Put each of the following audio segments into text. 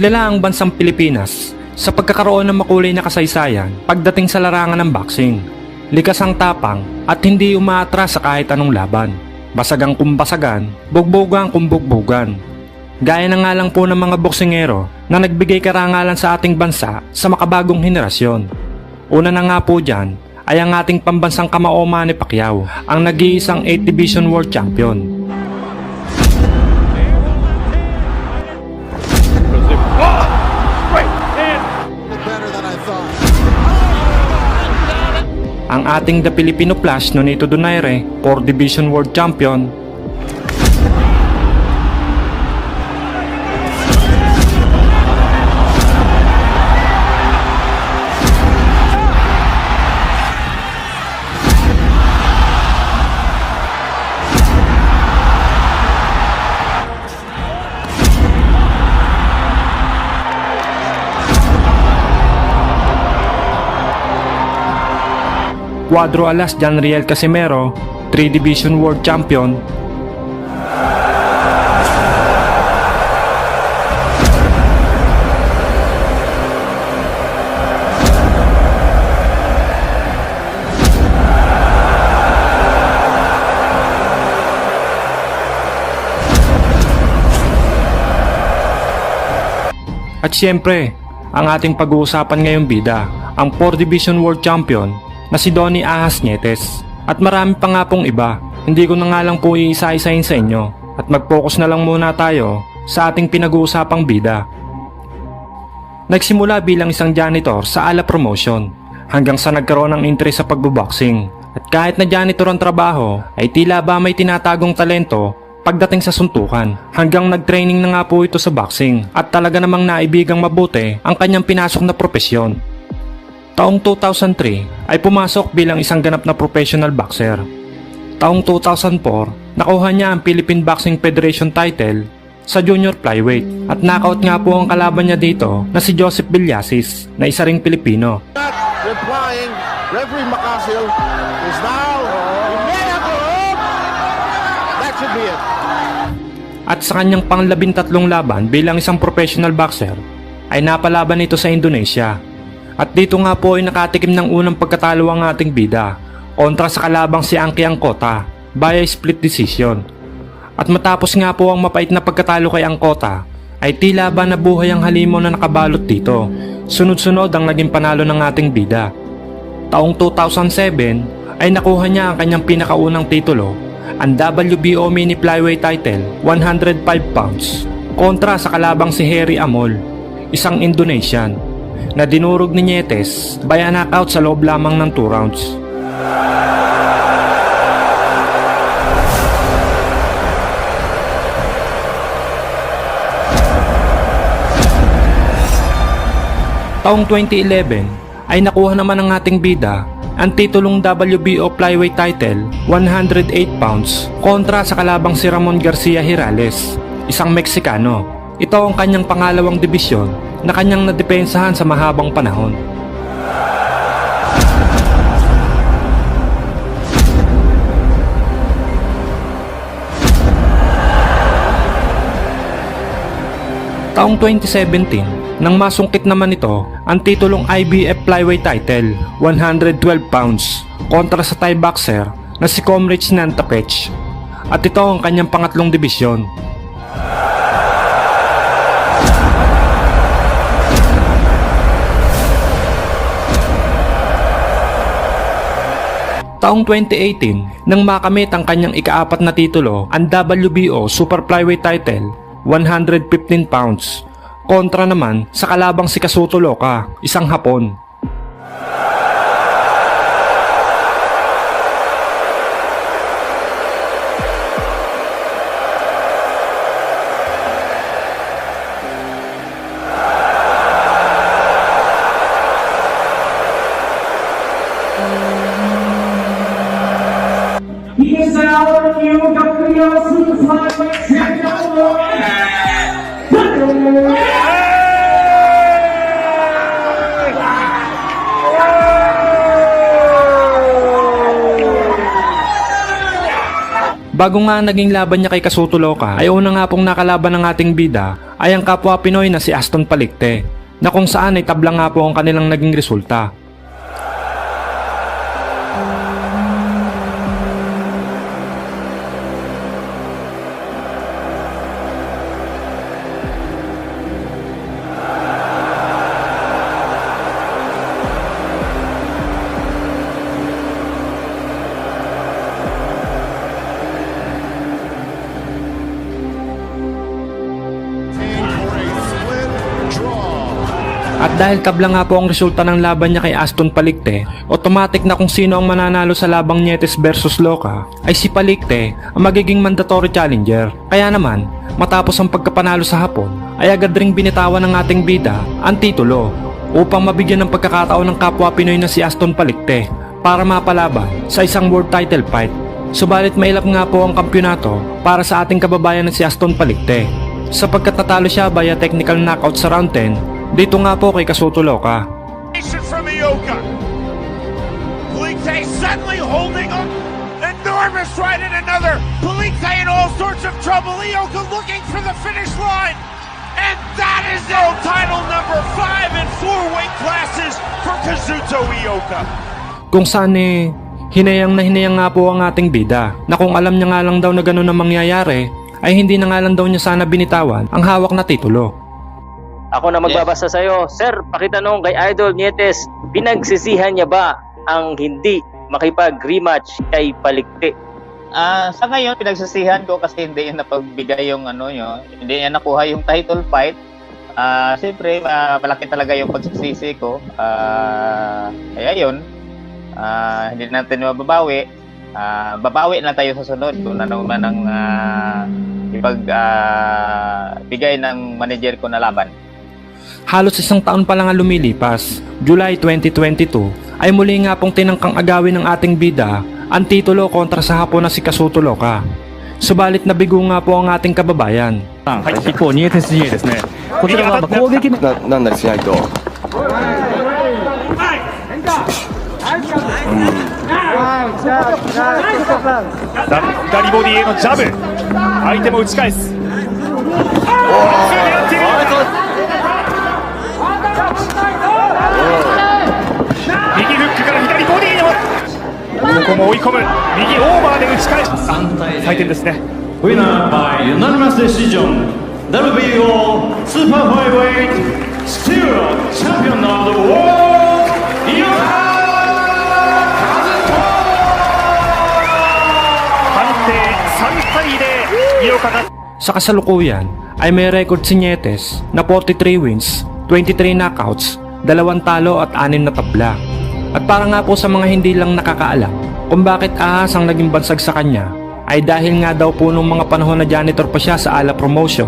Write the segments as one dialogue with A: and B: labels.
A: Kilala ang bansang Pilipinas sa pagkakaroon ng makulay na kasaysayan pagdating sa larangan ng boxing. Likas ang tapang at hindi umaatras sa kahit anong laban. Basagang kumbasagan, bugbugan kumbugbugan. Gaya na nga lang po ng mga boksingero na nagbigay karangalan sa ating bansa sa makabagong henerasyon. Una na nga po dyan ay ang ating pambansang kamaoma ni Pacquiao, ang nag-iisang 8 Division World Champion. Ang ating The Filipino Flash Nonito Donaire, 4 Division World Champion. Cuadro Alas Janriel Casimero, 3 Division World Champion. At siyempre, ang ating pag-uusapan ngayong bida, ang 4 Division World Champion na si Donny Ahas Nietes. At marami pa nga pong iba, hindi ko na nga lang po iisa-isahin sa inyo at mag-focus na lang muna tayo sa ating pinag-uusapang bida. Nagsimula bilang isang janitor sa Ala Promotion hanggang sa nagkaroon ng interest sa pagbuboxing. At kahit na janitor ang trabaho, ay tila ba may tinatagong talento pagdating sa suntukan. Hanggang nag-training na nga po ito sa boxing at talaga namang naibigang mabuti ang kanyang pinasok na propesyon. Taong 2003 ay pumasok bilang isang ganap na professional boxer. Taong 2004, nakuha niya ang Philippine Boxing Federation title sa junior flyweight at knockout nga po ang kalaban niya dito na si Joseph Villasis na isa ring Pilipino.
B: Not replying. Referee Makasil is now. That should be it.
A: At sa kanyang panglabintatlong laban bilang isang professional boxer ay napalaban ito sa Indonesia. At dito nga po ay nakatikim ng unang pagkatalo ang ating bida kontra sa kalabang si Anki Angkota via split decision. At matapos nga po ang mapait na pagkatalo kay Angkota ay tila ba nabuhay ang halimaw na nakabalot dito. Sunod-sunod ang naging panalo ng ating bida. Taong 2007 ay nakuha niya ang kanyang pinakaunang titulo, ang WBO Mini Flyweight title, 105 pounds, kontra sa kalabang si Harry Amol, isang Indonesian, na dinurog ni Nietes by a knockout sa loob lamang ng 2 rounds. Taong 2011 ay nakuha naman ng ating bida ang titulong WBO Flyweight title 108 pounds kontra sa kalabang si Ramon Garcia Hirales, isang Meksikano. Ito ang kanyang pangalawang dibisyon na kanyang nadepensahan sa mahabang panahon. Taong 2017, nang masungkit naman ito ang titulong IBF Flyweight title, 112 pounds, kontra sa Thai boxer na si Comrade Nantapech. At ito ang kanyang pangatlong dibisyon. Taong 2018, nang makamit ang kanyang ikaapat na titulo, ang WBO Super Flyweight title, 115 pounds, kontra naman sa kalabang si Kasuto Loka, isang Hapon. Bago nga naging laban niya kay Kasuto Loka, ay una nga pong nakalaban ng ating bida ay ang kapwa Pinoy na si Aston Palikte na kung saan ay tabla nga po ang kanilang naging resulta. At dahil tabla nga po ang resulta ng laban niya kay Aston Palikte, automatic na kung sino ang mananalo sa labang Nietes versus Loka ay si Palikte ang magiging mandatory challenger. Kaya naman, matapos ang pagkapanalo sa hapon, ay agad ring binitawan ng ating bida ang titulo upang mabigyan ng pagkakataon ng kapwa Pinoy na si Aston Palikte para mapalaban sa isang world title fight. Subalit mailap nga po ang kampyonato para sa ating kababayan na si Aston Palikte sapagkat natalo siya via technical knockout sa round 10 dito nga po kay Kasuto Loka.
C: Nation from Ioka. Polite suddenly holding an enormous right at another. Polite in all sorts of trouble. Ioka looking for the finish line. And that is world title number five in four weight classes for Kazuto Ioka.
A: Kung saan eh, hinayang na hinayang nga po ang ating bida na kung alam niya nga lang daw na ganun ang mangyayari ay hindi na nga lang daw niya sana binitawan ang hawak na titulo.
D: Ako na magbabasa sa'yo. Sir, pakitanong kay Idol Nietes, pinagsisihan niya ba ang hindi makipag-rematch kay Palikte?
E: Ah, sa ngayon pinagsisihan ko kasi hindi niya napagbigay yung ano nyo, hindi niya nakuha yung title fight. Ah, siyempre ah, malaki talaga yung pagsisisi ko. Ah, kaya yun. Ah, hindi natin mababawi. Ah, babawi na tayo sa sunod kung ano man ang ah, ipag ah, bigay ng manager ko na laban.
A: Halos isang taon pa lang ang lumilipas, July 2022, ay muli nga pong tinangkang agawin ng ating bida ang titulo kontra sa hapon na si Kasuto Loka. Subalit nabigo nga po ang ating kababayan.
F: 一方、ニエテス陣営ですね。こちらはまあ攻撃の
B: ななんなりしないと。
F: 左ボディへのジャブ。相手も打ち返す。 ここも追い込む。右オーバーで打ち返す。採点ですね。
G: Winner by unanimous decision, WBO Super Flyweight Steel Champion of the World, Yoka
F: 判定3対0。井岡が
A: Sa kasalukuyan ay may record si Nietes na 43 wins, 23 knockouts, dalawang talo at anim na tabla. At para nga po sa mga hindi lang nakakaalam kung bakit ahas ang naging bansag sa kanya ay dahil nga daw po nung mga panahon na janitor pa siya sa Ala Promotion.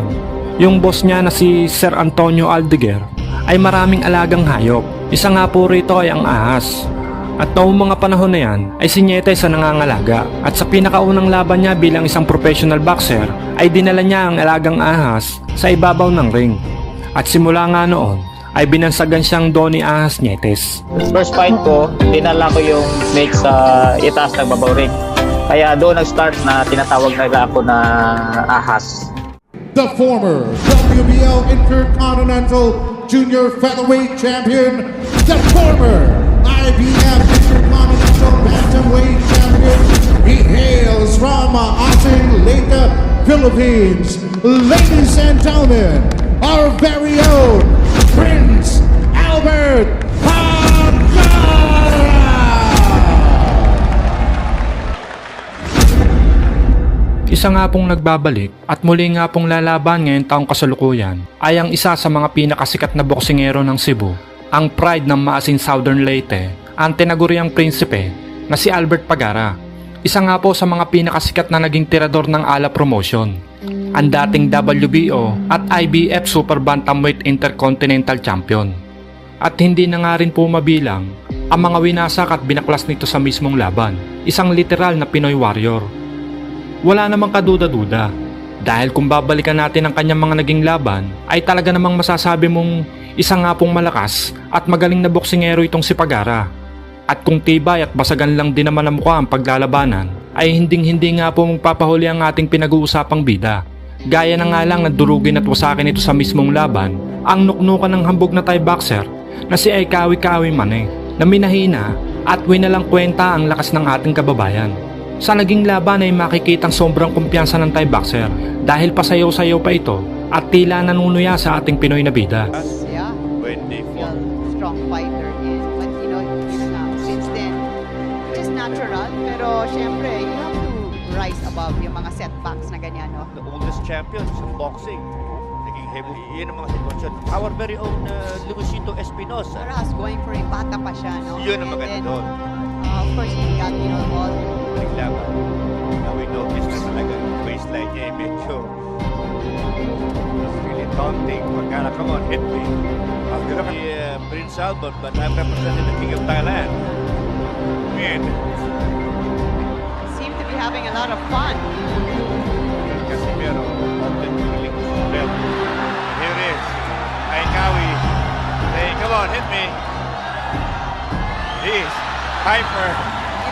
A: Yung boss niya na si Sir Antonio Aldeguer ay maraming alagang hayop. Isa nga po rito ay ang ahas. At noong mga panahon na yan ay si Nietes ang nangangalaga at sa pinakaunang laban niya bilang isang professional boxer ay dinala niya ang alagang ahas sa ibabaw ng ring. At simula nga noon ay binansagan siyang Donnie Ahas Nietes.
E: First fight ko, dinala ko yung snake sa itaas ng babaw ring. Kaya doon nag-start na tinatawag nila ako na ahas.
H: the former WBO Intercontinental Junior Featherweight Champion, the former IBF Intercontinental Bantamweight Champion. He hails from Asin Leyte, Philippines. Ladies and gentlemen, our very own Prince Albert!
A: Isa nga pong nagbabalik at muli nga pong lalaban ngayong taong kasalukuyan ay ang isa sa mga pinakasikat na boksingero ng Cebu, ang pride ng Maasin Southern Leyte, ang tinaguriang prinsipe na si Albert Pagara. Isa nga po sa mga pinakasikat na naging tirador ng Ala Promotion, ang dating WBO at IBF Super Bantamweight Intercontinental Champion. At hindi na nga rin po mabilang ang mga winasak at binaklas nito sa mismong laban, isang literal na Pinoy warrior wala namang kaduda-duda. Dahil kung babalikan natin ang kanyang mga naging laban, ay talaga namang masasabi mong isa nga pong malakas at magaling na boksingero itong si Pagara. At kung tibay at basagan lang din naman ang mukha ang paglalabanan, ay hinding-hindi nga po magpapahuli ang ating pinag-uusapang bida. Gaya na nga lang na durugin at wasakin ito sa mismong laban, ang nuknukan ng hambog na Thai boxer na si Aikawi Kawi Mane na minahina at winalang kwenta ang lakas ng ating kababayan. Sa naging laban ay makikitang sobrang kumpiyansa ng Thai boxer dahil pasayaw-sayaw pa ito at tila nanunuya sa ating Pinoy na bida.
I: Yeah, pero syempre, you have to rise above yung mga setbacks na ganyan, no?
C: the oldest champions of boxing. Naging heavy. Yan ang mga sitwasyon. Our very own uh, Luisito Espinosa.
I: Us, going for it, bata pa siya, no?
C: Yun ang maganda doon.
I: uh, of course, he got, you know, all
C: Naglaban. Now we notice na talaga yung waistline niya ay medyo really daunting. Pagkala, come on, hit me. Get up. Uh, Prince Albert, but I'm representing the King of Thailand. And
I: seem to be having a lot of fun.
C: Casimiro, often to belt. Here it is. Aikawi saying, come on, hit me. He's hyper.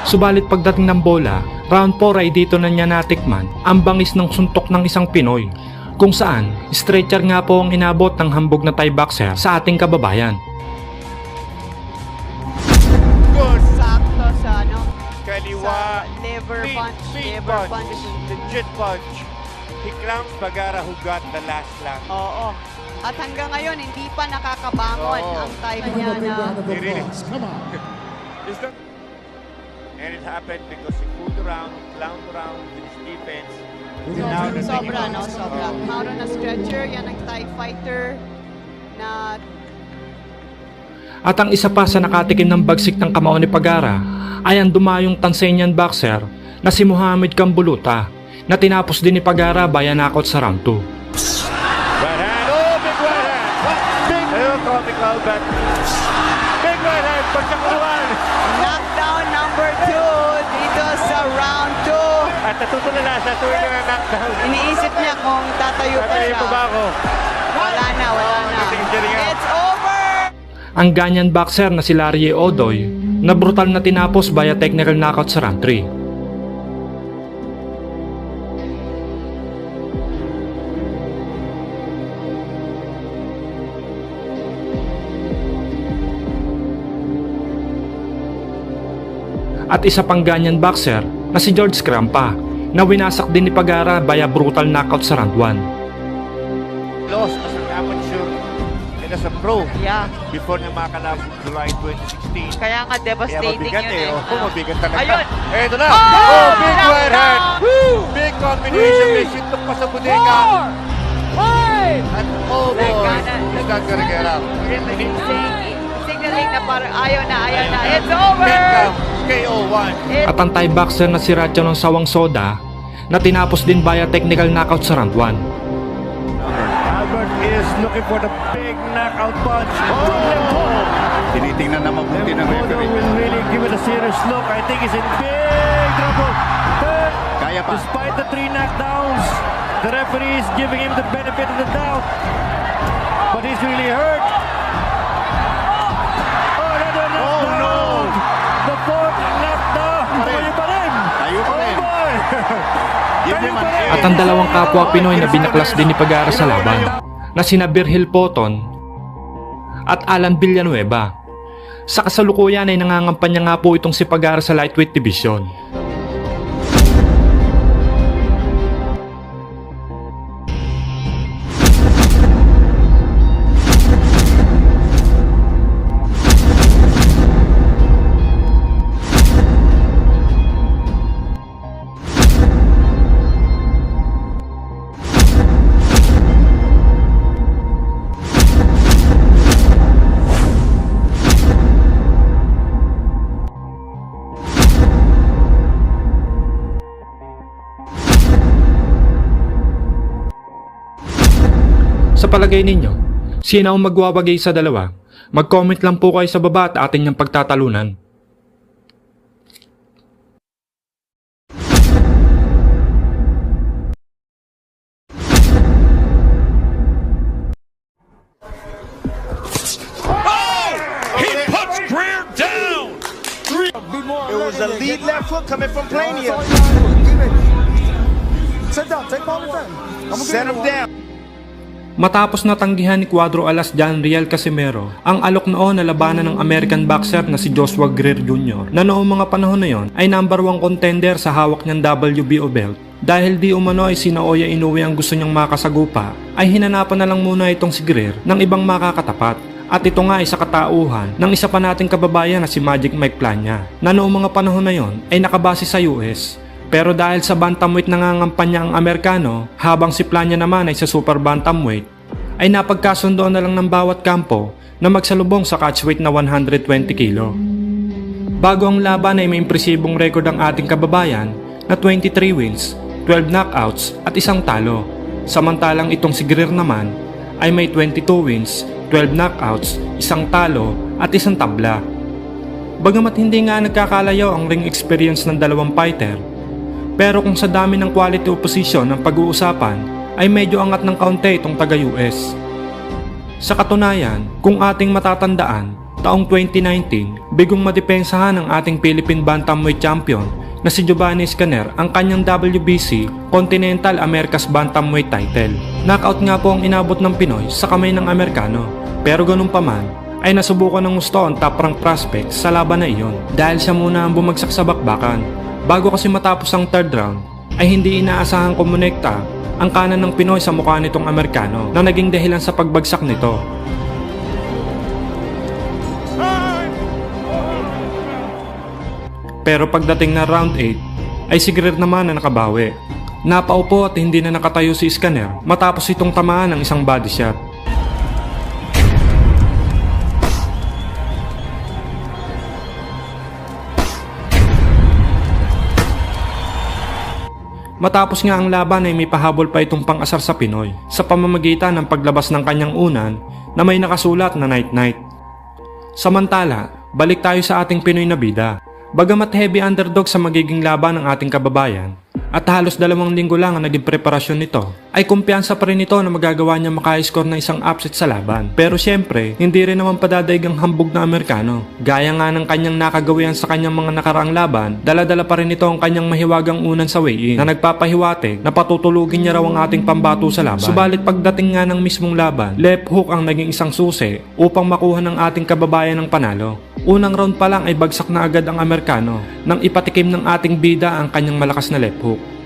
A: Subalit pagdating ng bola, round 4 ay dito na niya natikman ang bangis ng suntok ng isang Pinoy kung saan stretcher nga po ang inabot ng hambog na Thai boxer sa ating kababayan.
C: Kaliwa.
I: Sa liver
C: Big,
I: punch,
C: big
I: liver
C: punch.
I: punch.
C: Legit punch. He clamps Bagara who got the last lang.
I: Oo. At hanggang ngayon, hindi pa nakakabangon
C: Oo.
I: ang
H: Another
I: niya na
H: of
C: Really?
H: Come on.
C: Is that? And it happened because he pulled around, clowned around with his defense. Now
I: sobra,
C: the
I: sobra, no?
C: Oh.
I: Sobra. Mauro na stretcher, yan ang Thai fighter na
A: At ang isa pa sa nakatikim ng bagsik ng kamao ni Pagara ay ang dumayong Tanzanian boxer na si Muhammad Kambuluta na tinapos din ni Pagara via knockout sa round 2.
C: Right hand. Oh, big right hand. Big. Right hand.
I: Knockdown number 2 dito sa round 2.
C: At natutulala sa tuwing na knockdown.
I: Iniisip niya kung tatayo pa
C: Tatayo
I: siya.
C: pa ba ako?
I: Wala na, wala na.
C: Injury nga.
I: It's over!
A: Ang ganyan boxer na si Larry Odoy na brutal na tinapos via technical knockout sa round 3. At isa pang ganyan boxer na si George Crampa na winasak din ni Pagara via brutal knockout sa round 1.
C: Lost as an amateur and as a pro
I: Yeah.
C: before niya makalabog July 2016.
I: Kaya nga
C: Kaya
I: devastating
C: mabigat
I: yun
C: eh.
I: eh.
C: Oh, mabigat talaga.
I: Ayun!
C: Eto na!
I: Oh!
C: Oh, big
I: Knockdown!
C: right hand! Woo! Big combination. May sintok pa sa bodega. At oh boy,
I: Nagkana-
C: he's not gonna get up.
I: Sig- Signaling na parang ayaw na, ayaw na. It's over!
C: Big count. KO1.
I: It-
A: At ang Thai boxer na si Ratcha ng Sawang Soda na tinapos din via technical knockout sa round 1.
C: Looking for the big knockout punch. Oh!
B: Tinitingnan na mabuti ng referee.
C: will really give it a serious look. I think he's in big trouble. But
B: Kaya pa.
C: despite the three knockdowns, the referee is giving him the benefit of the doubt. But he's really hurt. Oh, another knockdown. The fourth knockdown. Tayo pa rin.
B: Tayo pa rin.
C: Oh, boy.
A: At ang dalawang kapwa Pinoy na binaklas din ni Pagara sa laban na sina Virgil Poton at Alan Villanueva. Sa kasalukuyan ay nangangampanya nga po itong si Pagara sa lightweight division. Palagay ninyo, sino ang magwawagay sa dalawa? Mag-comment lang po kayo sa baba at atin niyang pagtatalunan.
C: He puts Greer down.
B: It was a lead left hook coming from Plania.
C: Set him down.
A: Matapos natanggihan ni Cuadro Alas John Real Casimero ang alok noon na labanan ng American boxer na si Joshua Greer Jr. na noong mga panahon na yon ay number one contender sa hawak niyang WBO belt. Dahil di umano ay sina Oya Inoue ang gusto niyang makasagupa, ay hinanapan na lang muna itong si Greer ng ibang makakatapat. At ito nga ay sa katauhan ng isa pa nating kababayan na si Magic Mike Plania na noong mga panahon na yon ay nakabase sa US pero dahil sa bantamweight nangangampanya ang Amerikano, habang si Plania naman ay sa super bantamweight, ay napagkasundoan na lang ng bawat kampo na magsalubong sa catchweight na 120 kilo. Bago ang laban ay may impresibong record ang ating kababayan na 23 wins, 12 knockouts at isang talo. Samantalang itong si Greer naman ay may 22 wins, 12 knockouts, isang talo at isang tabla. Bagamat hindi nga nagkakalayo ang ring experience ng dalawang fighter, pero kung sa dami ng quality opposition ng pag-uusapan, ay medyo angat ng kaunti itong taga-US. Sa katunayan, kung ating matatandaan, taong 2019, bigong madepensahan ng ating Philippine Bantamweight Champion na si Giovanni Scaner ang kanyang WBC Continental Americas Bantamweight title. Knockout nga po ang inabot ng Pinoy sa kamay ng Amerikano. Pero ganun pa man, ay nasubukan ng gusto ang top rank prospect sa laban na iyon dahil siya muna ang bumagsak sa bakbakan. Bago kasi matapos ang third round, ay hindi inaasahang kumonekta ang kanan ng Pinoy sa mukha nitong Amerikano na naging dahilan sa pagbagsak nito. Pero pagdating na round 8, ay si Greer naman na nakabawi. Napaupo at hindi na nakatayo si Scanner matapos itong tamaan ng isang body shot. Matapos nga ang laban ay may pahabol pa itong pang-asar sa Pinoy sa pamamagitan ng paglabas ng kanyang unan na may nakasulat na Night Night. Samantala, balik tayo sa ating Pinoy na bida. Bagamat heavy underdog sa magiging laban ng ating kababayan, at halos dalawang linggo lang ang naging preparasyon nito, ay kumpiyansa pa rin ito na magagawa niya maka-score ng isang upset sa laban. Pero syempre, hindi rin naman padadaig ang hambog na Amerikano. Gaya nga ng kanyang nakagawian sa kanyang mga nakaraang laban, dala-dala pa rin ito ang kanyang mahiwagang unan sa weigh-in na nagpapahiwatig na patutulugin niya raw ang ating pambato sa laban. Subalit pagdating nga ng mismong laban, left hook ang naging isang susi upang makuha ng ating kababayan ng panalo. Unang round pa lang ay bagsak na agad ang Amerikano nang ipatikim ng ating bida ang kanyang malakas na left hook.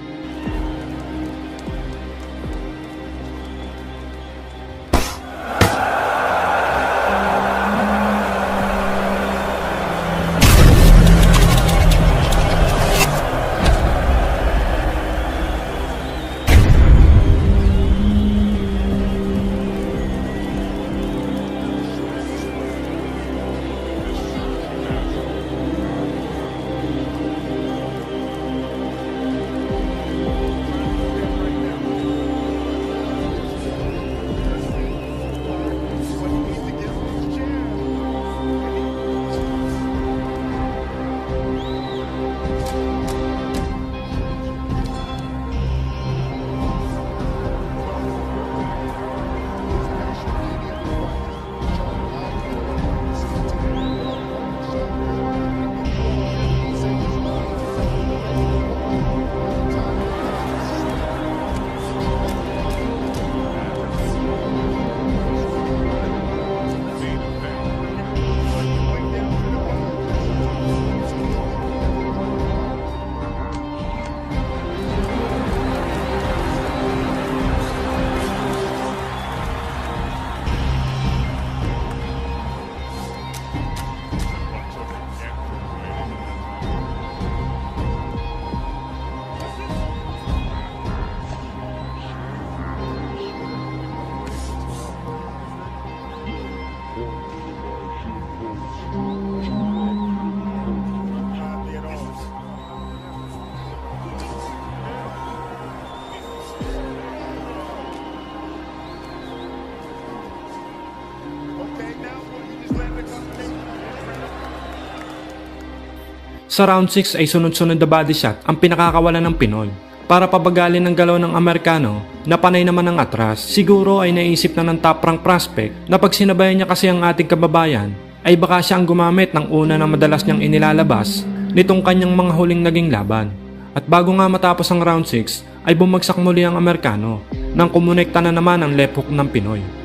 A: Sa round 6 ay sunod-sunod na body shot ang pinakakawalan ng Pinoy. Para pabagalin ang galaw ng Amerikano na panay naman ang atras, siguro ay naisip na ng top rank prospect na pag sinabayan niya kasi ang ating kababayan, ay baka siya ang gumamit ng una na madalas niyang inilalabas nitong kanyang mga huling naging laban. At bago nga matapos ang round 6,
J: ay bumagsak muli ang Amerikano nang kumonekta na naman ang left hook ng Pinoy.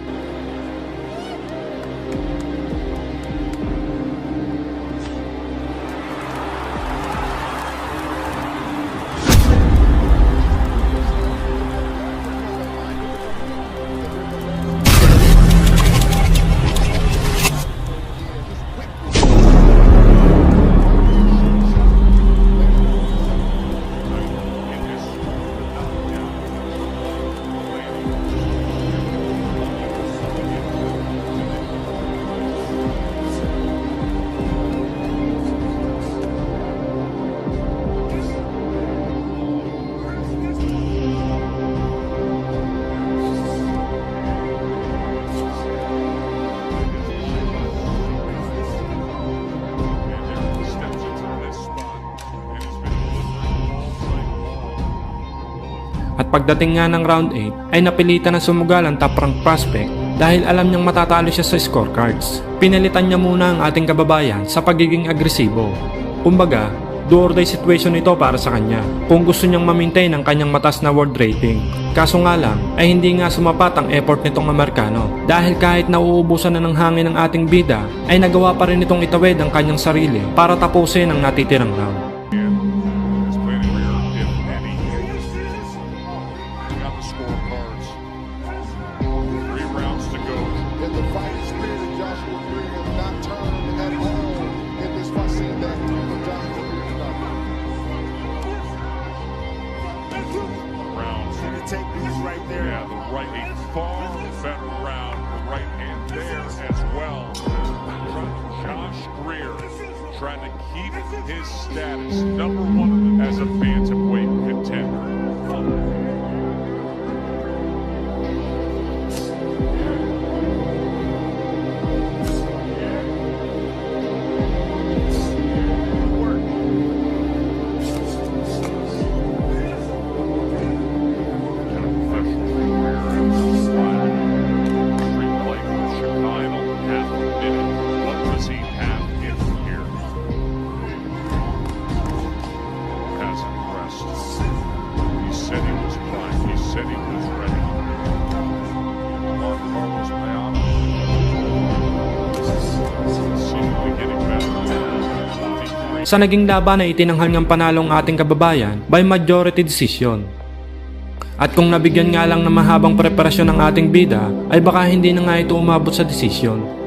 J: Pagdating nga ng round 8 ay napilitan na sumugal ang top rank prospect dahil alam niyang matatalo siya sa scorecards. Pinalitan niya muna ang ating kababayan sa pagiging agresibo. Kumbaga, do or die situation ito para sa kanya kung gusto niyang ma-maintain ang kanyang matas na world rating. Kaso nga lang ay hindi nga sumapat ang effort nitong Amerikano dahil kahit nauubusan na ng hangin ang ating bida ay nagawa pa rin itong itawid ang kanyang sarili para tapusin ang natitirang round. Sa naging laban ay itinanghal ng panalo ang ating kababayan by majority decision. At kung nabigyan nga lang ng mahabang preparasyon ng ating bida, ay baka hindi na nga ito umabot sa desisyon.